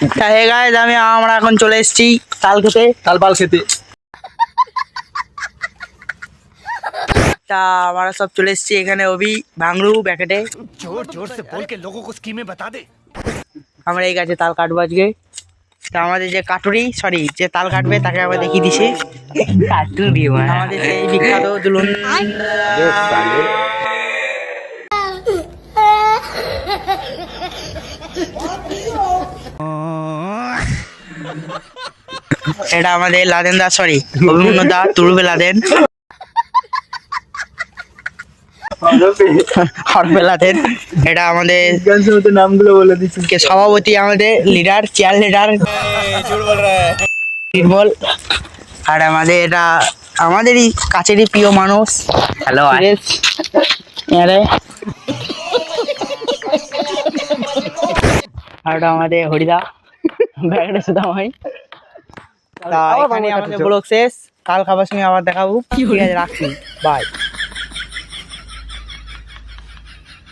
তা hey guys আমি আমরা এখন চলে এসেছি তাল খেতে। তাল পাল খেতে। তা আমরা সব চলে এসেছি এখানে অভি ভাঙড়ু ব্যাকেটে। জোর জোর সে বল স্কিমে বাতা দে। আমরা এই গাছে তাল কাটবো আজকে। তা আমাদের যে কাটুরি সরি যে তাল কাটবে তাকে আবার দেখিয়ে দিছে। কাটুরি আমাদের সেই বিখ্যাত দুলুন। এটা আমাদের লাদেন দা সরি অভিমন্যু দা তুরবে লাদেন। এটা আমাদের নামগুলো বলে দিচ্ছি কে সভাপতি আমাদের লিডার চেয়ার লিডার বল আর আমাদের এটা আমাদেরই কাছেরই প্রিয় মানুষ। হ্যালো আর এটা আমাদের হরিদা। ব্যাগটা শুধু ভাই। তা এখানে আমাদের ব্লগ শেষ। কাল খাবার সঙ্গে আবার দেখাবো। ঠিক আছে রাখছি। বাই